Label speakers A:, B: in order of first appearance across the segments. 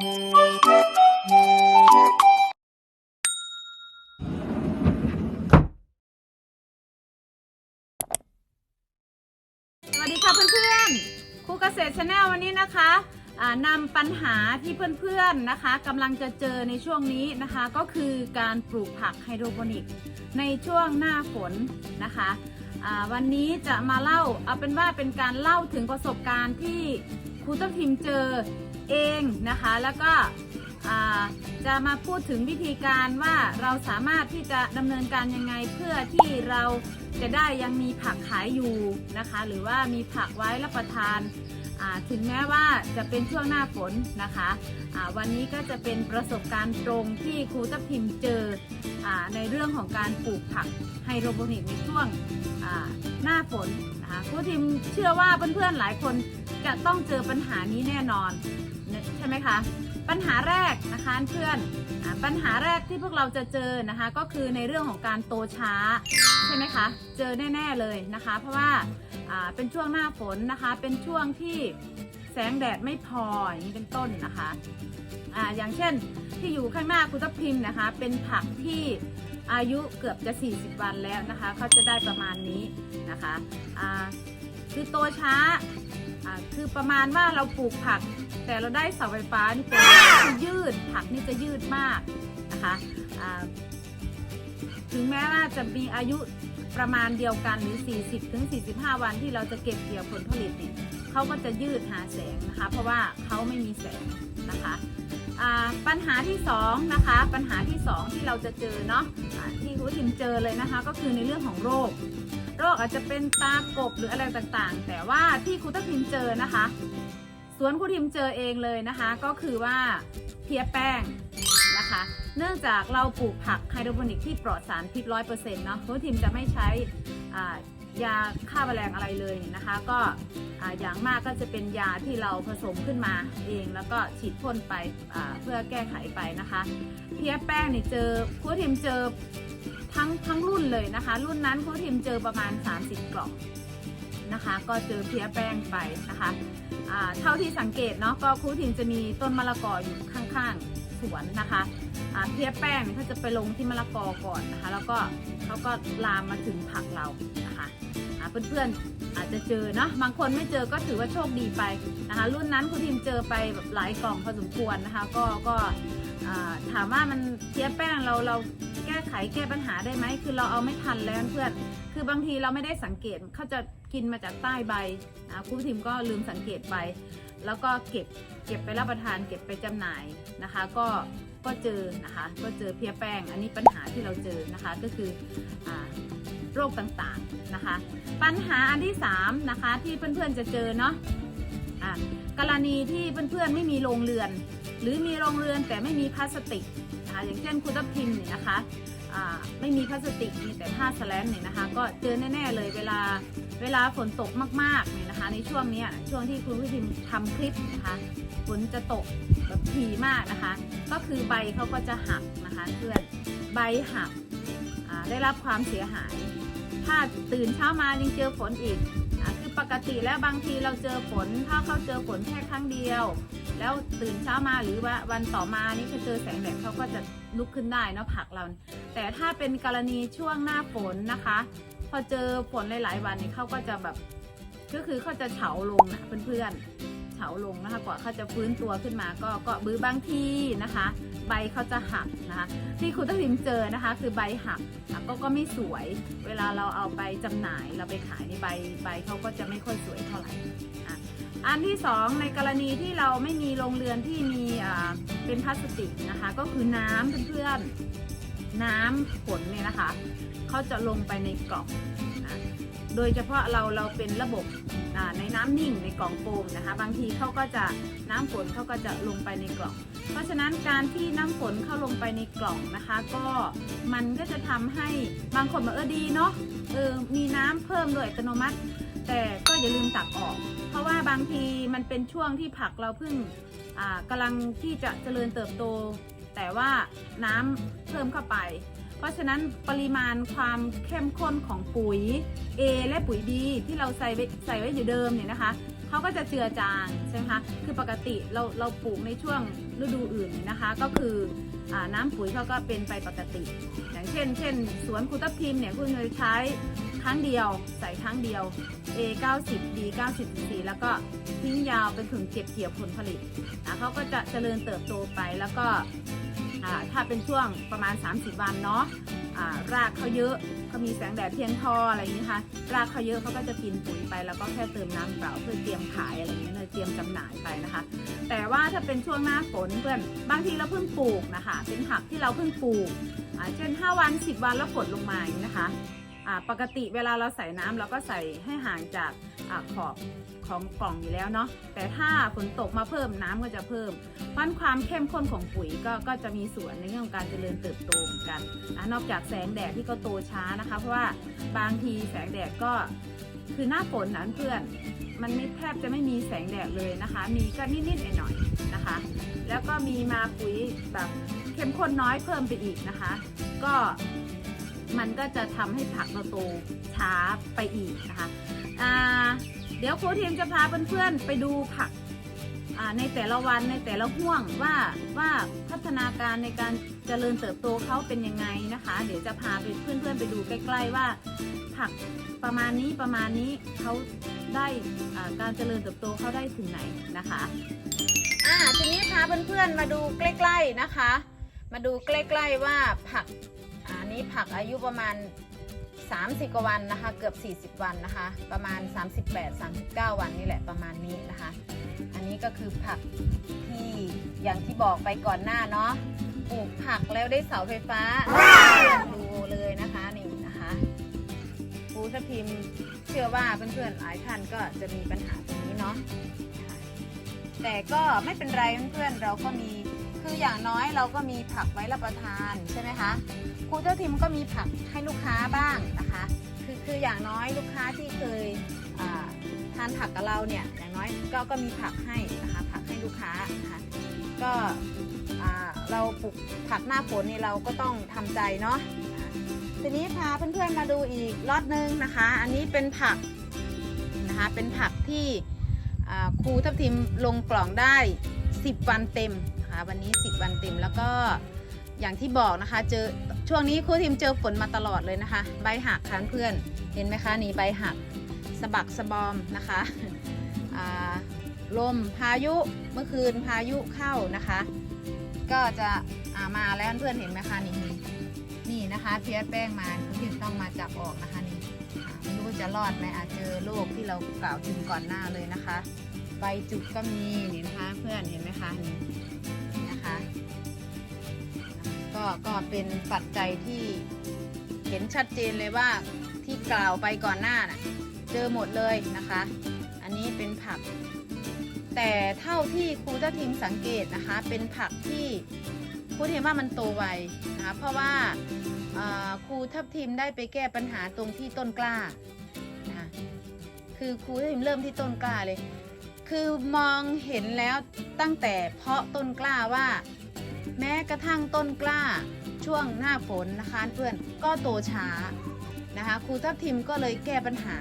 A: สวัสดีค่ะเพื่อนๆ ครูเกษตรชาแนลวันนี้นะคะอ่านำปัญหาที่เพื่อนๆนะคะกำลังจะเจอในช่วงนี้นะคะ ก็คือการปลูกผักไฮโดรโปนิก ในช่วงหน้าฝนนะคะอ่าวันนี้จะมาเล่าเอาเป็นว่าเป็นการเล่าถึงประสบการณ์ที่ครูต้นทิมเจอ เองนะคะ แล้วก็จะมาพูดถึงวิธีการว่าเราสามารถที่จะดำเนินการยังไงเพื่อที่เราจะได้ยังมีผักขายอยู่นะคะ หรือว่ามีผักไว้รับประทานาถึงแม้ว่าจะเป็นช่วงหน้าฝนนะคะวันนี้ก็จะเป็นประสบการณ์ตรงที่ครูทับทิมเจออในเรื่องของการปลูกผักไฮโดรโปนิกในช่วงหน้าฝนนะคะครูทิมเชื่อว่าเพื่อนๆหลายคนจะต้องเจอปัญหานี้แน่นอน ใช่ไหมคะปัญหาแรกนะคะเพื่อนปัญหาแรกที่พวกเราจะเจอนะคะ ก็คือในเรื่องของการโตช้าใช่ไหมคะเจอแน่ ๆเลยนะคะ เพราะว่าเป็นช่วงหน้าฝนนะคะ เป็นช่วงที่แสงแดดไม่พออย่างนี้เป็นต้นนะคะอ่าอย่างเช่นที่อยู่ข้างหน้าคุณทัพพิมนะคะ เป็นผักที่อายุเกือบจะ 40 วันแล้วนะคะเขาจะได้ประมาณนี้นะคะอ่าคือโตช้าคือประมาณว่าเราปลูกผัก แต่เราได้เสาไฟฟ้านี่เป็นจะยืดผักนี่จะยืดมากนะคะถึงแม้ว่าจะมีอายุประมาณเดียวกันหรือ 40ถึง45 วันที่เราจะเก็บเกี่ยวผลผลิตเนี่ยเขาก็จะยืดหาแสงนะคะ เพราะว่าเขาไม่มีแสงนะคะปัญหาที่สองนะคะปัญหาที่สองที่เราจะเจอเนาะที่คุณทิมเจอเลยนะคะ ก็คือในเรื่องของโรค โรคอาจจะเป็นตากบหรืออะไรต่างๆ แต่ว่าที่ครูทัพทิมเจอนะคะ สวนครูทิมเจอเองเลยนะคะ ก็คือว่าเพียแป้งนะคะ เนื่องจากเราปลูกผักไฮโดรโปนิกที่ปลอดสารพิษร้อยเปอร์เซ็นต์เนาะครูทิมจะไม่ใช้ยาฆ่าแมลงอะไรเลยนะคะ ก็อ่าอย่างมากก็จะเป็นยาที่เราผสมขึ้นมาเองแล้วก็ฉีดพ่นไปเพื่อแก้ไขไปนะคะ เพียแป้งนี่เจอครูทิมเจอทั้งทั้งรุ่นเลยนะคะ รุ่นนั้นครูทิมเจอประมาณ 30 กล่อง นะคะ ก็เจอเพี้ยแป้งไปนะคะเท่าที่สังเกตเนาะก็ครูทินจะมีต้นมะละกออยู่ข้างๆสวนนะคะเพี้ยแป้งเขาจะไปลงที่มะละกอก่อนนะคะ แล้วก็เขาก็ลามมาถึงผักเรานะคะเพื่อนๆอาจจะเจอเนาะบางคนไม่เจอก็ถือว่าโชคดีไปนะคะ รุ่นนั้นครูทิมเจอไปแบบหลายกล่องพอสมควรนะคะ ก็ก็ถามว่ามันเพียแป้งเราเรา ไขแก้ปัญหาได้ไหมคือเราเอาไม่ทันแล้วเพื่อนคือบางทีเราไม่ได้สังเกตเขาจะกินมาจากใต้ใบครูทิมก็ลืมสังเกตไป แล้วก็เก็บเก็บไปรับประทานเก็บไปจำหน่ายนะคะ ก็ก็เจอนะคะก็เจอเพี้ยแป้ง อันนี้ปัญหาที่เราเจอนะคะก็คืออโรคต่างๆนะคะ ปัญหาอันที่3นะคะที่เพื่อนๆจะเจอเนาะะกรณีที่เพื่อนๆไม่มีโรงเรือน หรือมีโรงเรือนแต่ไม่มีพลาสติก อย่างเช่นคุณทัพทิมเนี่ยนะคะไม่มีพลาสติกมีแต่ผ้าสแลนเนี่ยนะคะ ก็เจอแน่ๆเลยเวลาเวลาฝนตกมากๆเนี่ยนะคะ ในช่วงนี้ช่วงที่คุณผู้ชมทำคลิปนะคะฝนจะตกแบบถี่มากนะคะ ก็คือใบเขาก็จะหักนะคะเพื่อนใบหักได้รับความเสียหาย ถ้าตื่นเช้ามายังเจอฝนอีกอคือปกติแล้วบางทีเราเจอฝนถ้าเขาเจอฝนแค่ครั้งเดียว แล้วตื่นเช้ามาหรือว่าวันต่อมานี่เขาเจอแสงแดดเขาก็จะลุกขึ้นได้เนาะผักเรา แต่ถ้าเป็นกรณีช่วงหน้าฝนนะคะ พอเจอฝนหลาย ๆ วันนี่เขาก็จะแบบก็คือเขาจะเฉาลงนะเพื่อนๆเฉาลงนะคะกว่าเขาจะฟื้นตัวขึ้นมาก็ก็บือบางทีนะคะ ใบเขาจะหักนะคะที่คุณตัทิมเจอนะคะ คือใบหักก็ก็ไม่สวย เวลาเราเอาไปจำหน่ายเราไปขายในใบใบเขาก็จะไม่ค่อยสวยเท่าไหร่ อันที่สองในกรณีที่เราไม่มีโรงเรือนที่มีเป็นพลาสติกนะคะ ก็คือน้ำเพื่อนๆน้ำฝนเนี่ยนะคะเขาจะลงไปในกล่องนะโดยเฉพาะเราเราเป็นระบบในน้ำนิ่งในกล่องโฟมนะคะ บางทีเขาก็จะน้ำฝนเขาก็จะลงไปในกล่อง เพราะฉะนั้นการที่น้ำฝนเข้าลงไปในกล่องนะคะ ก็มันก็จะทำให้บางคนบอกเออดีเนาะเออมีน้ำเพิ่มโดยอัตโนมัติ แต่ก็อย่าลืมตักออก เพราะว่าบางทีมันเป็นช่วงที่ผักเราเพิ่งอ่ากำลังที่จะเจริญเติบโต แต่ว่าน้ำเพิ่มเข้าไป เพราะฉะนั้นปริมาณความเข้มข้นของปุ๋ย A และปุ๋ย B ที่เราใส่ไว้ใส่ไว้อยู่เดิมเนี่ยนะคะเขาก็จะเจือจางใช่ไหมคะคือปกติเราเราปลูกในช่วงฤดูอื่นนะคะ ก็คืออน้ำปุ๋ยเขาก็เป็นไปปกติ อย่างเช่น เช่น สวนคุตบพิมเนี่ยคุณจะใช้ ครั้งเดียว ใส่ครั้งเดียว A 90 B 90 4แล้วก็ทิ้งยาวไปถึงเก็บเกี่ยวผลผลิตอะเขาก็จะเจริญเติบโตไปแล้วก็ถ้าเป็นช่วงประมาณ 30 วันเนาะรากเขาเยอะเขามีแสงแดดเพียงพออะไรอย่างนี้ค่ะรากเขาเยอะเขาก็จะกินปุ๋ยไป แล้วก็แค่เติมน้ำเปล่าเพื่อเตรียมขายอะไรอย่างเงี้ยเลยเตรียมจำหน่ายไปนะคะ แต่ว่าถ้าเป็นช่วงหน้าฝนเพื่อนบางทีเราเพิ่งปลูกนะคะ เป็นผักที่เราเพิ่งปลูกเช่น 5 วัน 10 วันแล้วฝนลงมาอย่างนี้นะคะ ปกติเวลาเราใส่น้ำเราก็ใส่ให้ห่างจากอขอบของกล่องอยู่แล้วเนาะแต่ถ้าฝนตกมาเพิ่มน้ำก็จะเพิ่มเพราะฉะนั้นความเข้มข้นของปุ๋ยก็ก็จะมีส่วนในเรื่องของการเจริญเติบโตเหมือนกันนะนอกจากแสงแดดที่ก็โตช้านะคะ เพราะว่าบางทีแสงแดดก็คือหน้าฝนนะเพื่อนมันไม่แทบจะไม่มีแสงแดดเลยนะคะ มีก็นิดๆหน่อยๆนะคะ แล้วก็มีมาปุ๋ยแบบเข้มข้นน้อยเพิ่มไปอีกนะคะ ก็ มันก็จะทำให้ผักเราโตช้าไปอีกนะคะเดี๋ยวโครูทีมจะพาเพื่อนๆไปดูผักในแต่ละวันในแต่ละห่วงว่าว่าพัฒนาการในการเจริญเติบโตเขาเป็นยังไงนะคะ เดี๋ยวจะพาไปเพื่อนๆไปดูใกล้ๆว่า ผักประมาณนี้ประมาณนี้เขาได้การเจริญเติบโตเขาได้ถึงไหนนะคะอ่าทีนี้พาเพื่อนๆมาดูใกล้ ๆนะคะ มาดูใกล้ ๆว่าผัก นี้ผักอายุประมาณ 30 กว่าวันนะคะ เกือบ 40 วันนะคะ ประมาณ 38 39 วันนี่แหละประมาณนี้นะคะ อันนี้ก็คือผักที่อย่างที่บอกไปก่อนหน้าเนาะปลูกผักแล้วได้เสาไฟฟ้าดูเลยนะคะนี่นะคะครูสพิมเชื่อว่าเพื่อนๆหลายท่านก็จะมีปัญหาตรงนี้เนาะแต่ก็ไม่เป็นไรเพื่อนๆเราก็มี คืออย่างน้อยเราก็มีผักไว้รับประทานใช่ไหมคะครูเจ้าทิมก็มีผักให้ลูกค้าบ้างนะคะ คือคืออย่างน้อยลูกค้าที่เคยทานผักกับเราเนี่ยอย่างน้อยก็ก็มีผักให้นะคะผักให้ลูกค้านะคะก็เราปลูกผักหน้าฝนนี่เราก็ต้องทำใจเนาะทีนี้พาเพื่อนๆมาดูอีกล็อตหนึงนะคะ อันนี้เป็นผักนะคะเป็นผักที่ครูทับทิมลงกล่องได้ 10 วันเต็ม นะคะ วันนี้ 10 วันเต็มแล้วก็อย่างที่บอกนะคะ เจอช่วงนี้ครูทิมเจอฝนมาตลอดเลยนะคะ ใบหักค่ะเพื่อนเห็นไหมคะนี่ใบหักสะบักสะบอมนะคะลมพายุเมื่อคืนพายุเข้านะคะ ก็จะามาแล้วเพื่อนเห็นไหมคะนี่นี่นะคะเพียแป้งมาคุณทิมต้องมาจับออกนะคะนี่ไม่รู้ว่าจะรอดไหมอาจเจอโรคที่เรากล่าวถึงก่อนหน้าเลยนะคะ ใบจุกก็มีนี่นะคะ เพื่อนเห็นไหมคะนี่ ก็ก็เป็นปัจจัยที่เห็นชัดเจนเลยว่าที่กล่าวไปก่อนหน้าน่ะเจอหมดเลยนะคะ อันนี้เป็นผัก แต่เท่าที่ครูเจ้าทิมสังเกตนะคะ เป็นผักที่ครูเทีมว่ามันโตไวนะคะเพราะว่าอ่าครูทับทิมได้ไปแก้ปัญหาตรงที่ต้นกล้านะคะคือครูทับทิมเริ่มที่ต้นกล้าเลย คือมองเห็นแล้วตั้งแต่เพาะต้นกล้าว่า แม้กระทั่งต้นกล้าช่วงหน้าฝนนะคะเพื่อนก็โตช้านะคะครูทับทิมก็เลยแก้ปัญหา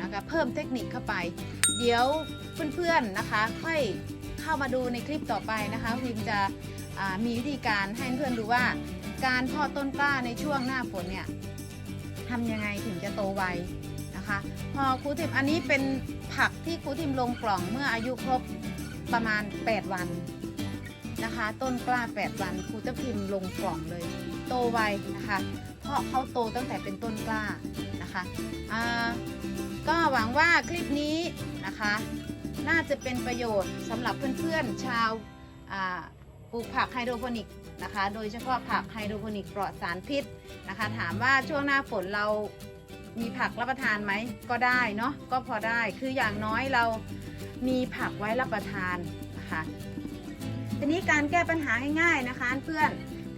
A: นะคะเพิ่มเทคนิคเข้าไป เดี๋ยวเพื่อนๆนะคะค่อยเข้ามาดูในคลิปต่อไปนะคะพิมจะมีวิธีการให้เพื่อนดูว่า การเพาะต้นกล้าในช่วงหน้าฝนเนี่ยทำยังไงถึงจะโตไวนะคะ พอครูทิมอันนี้เป็นผักที่ครูทิมลงกล่องเมื่ออายุครบประมาณ 8 วัน นะคะ ต้นกล้า 8 วันครูจะพิมพ์ลงกล่องเลย โตไวนะคะ เพราะเขาโตตั้งแต่เป็นต้นกล้านะคะก็หวังว่าคลิปนี้นะคะ น่าจะเป็นประโยชน์สำหรับเพื่อนๆชาวปลูกผักไฮโดรโปนิกนะคะ โดยเฉพาะผักไฮโดรโปนิกปลอดสารพิษนะคะ ถามว่าช่วงหน้าฝนเรามีผักรับประทานไหมก็ได้เนาะก็พอได้คืออย่างน้อยเรามีผักไว้รับประทานนะคะ ทีนี้การแก้ปัญหาง่ายๆนะคะ เพื่อน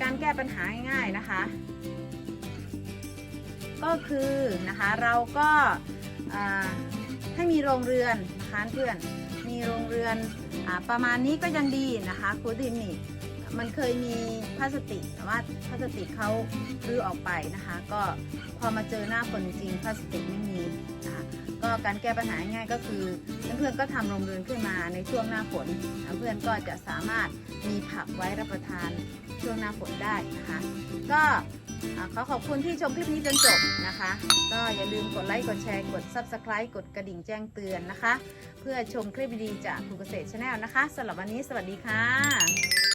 A: การแก้ปัญหาง่ายๆนะคะ ก็คือนะคะเราก็ให้มีโรงเรือนนะคะเพื่อนมีโรงเรือนอประมาณนี้ก็ยังดีนะคะครูทิมนี่มันเคยมีพลาสติกแต่ว่าพลาสติกเขารื้อออกไปนะคะ ก็พอมาเจอหน้าฝนจริงพลาสติกไม่มีนะคะ ก็การแก้ปัญหาง่ายก็คือเพื่อนๆก็ทำโรงเรือนขึ้นมาในช่วงหน้าฝนเพื่อนก็จะสามารถมีผักไว้รับประทานช่วงหน้าฝนได้นะคะ ก็ขอขอบคุณที่ชมคลิปนี้จนจบนะคะ ก็อย่าลืมกดไลค์ กดแชร์ กด Subscribe กดกระดิ่งแจ้งเตือนนะคะ เพื่อชมคลิปดีจากครูเกษตรชาแนลนะคะสำหรับวันนี้สวัสดีค่ะ